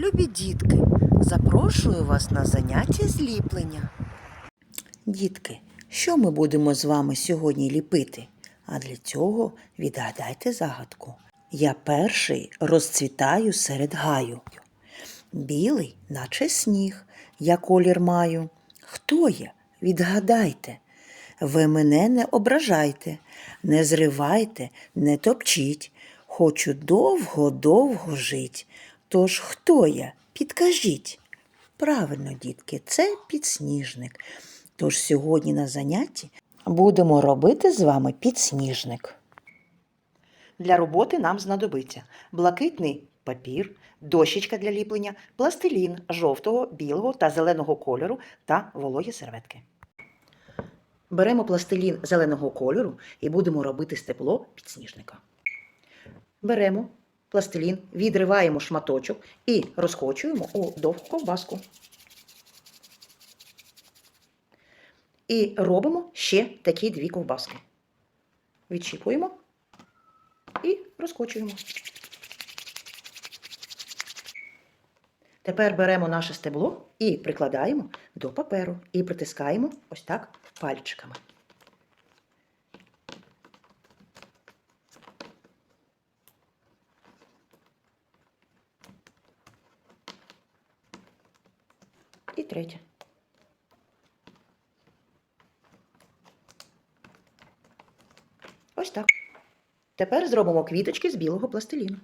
Любі дітки, запрошую вас на заняття зліплення. Дітки, що ми будемо з вами сьогодні ліпити? А для цього відгадайте загадку. Я перший розцвітаю серед гаю. Білий, наче сніг, я колір маю. Хто я? Відгадайте. Ви мене не ображайте, не зривайте, не топчіть. Хочу довго-довго жить. Тож хто я? Підкажіть. Правильно, дітки, це підсніжник. Тож сьогодні на занятті будемо робити з вами підсніжник. Для роботи нам знадобиться блакитний папір, дощечка для ліплення, пластилін жовтого, білого та зеленого кольору та вологі серветки. Беремо пластилін зеленого кольору і будемо робити степло підсніжника. Беремо пластилін, відриваємо шматочок і розкочуємо у довгу ковбаску. І робимо ще такі дві ковбаски. Відчіпуємо і розкочуємо. Тепер беремо наше стебло і прикладаємо до паперу і притискаємо ось так пальчиками. І третє. Ось так. Тепер зробимо квіточки з білого пластиліну.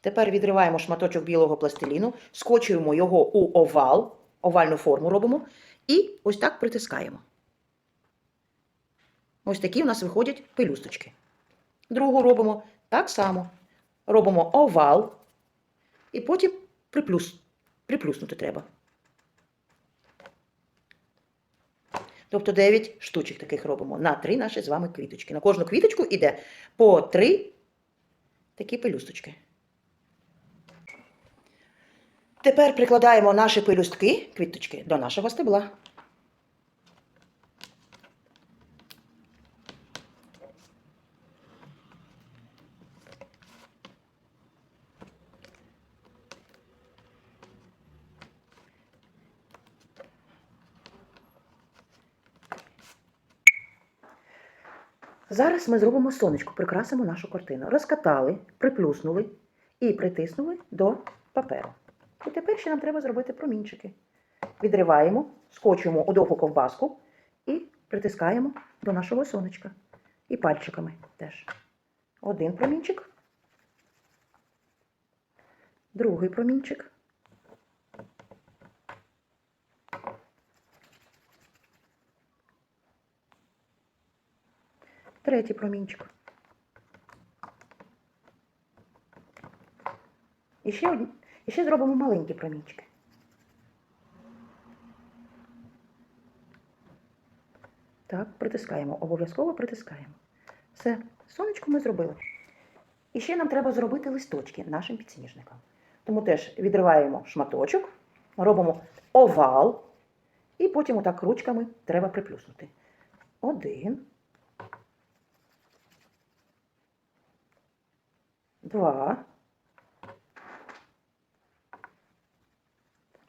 Тепер відриваємо шматочок білого пластиліну, скочуємо його у овал, овальну форму робимо, і ось так притискаємо. Ось такі у нас виходять пелюсточки. Другу робимо так само. Робимо овал, і потім приплюс, приплюснути треба. Тобто 9 штучок таких робимо на 3 наші з вами квіточки. На кожну квіточку йде по 3 такі пелюсточки. Тепер прикладаємо наші пелюстки, квіточки, до нашого стебла. Зараз ми зробимо сонечко, прикрасимо нашу картину. Розкатали, приплюснули і притиснули до паперу. І тепер ще нам треба зробити промінчики. Відриваємо, скочуємо у довгу ковбаску і притискаємо до нашого сонечка. І пальчиками теж. Один промінчик. Другий промінчик. Третій промінчик. І ще, одні, і ще зробимо маленькі промінчики. Так, притискаємо, обов'язково притискаємо. Все, сонечко ми зробили. І ще нам треба зробити листочки нашим підсніжникам. Тому теж відриваємо шматочок, робимо овал, і потім отак ручками треба приплюснути. Один. Два.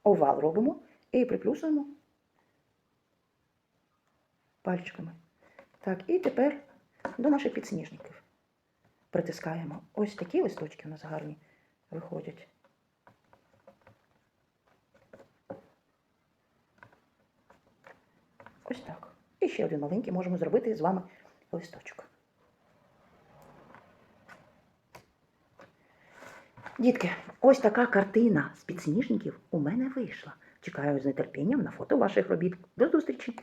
Овал робимо і приплюсуємо пальчиками. Так, і тепер до наших підсніжників притискаємо. Ось такі листочки у нас гарні виходять. Ось так. І ще один маленький можемо зробити з вами листочок. Дітки, ось така картина з підсніжників у мене вийшла. Чекаю з нетерпінням на фото ваших робіт. До зустрічі!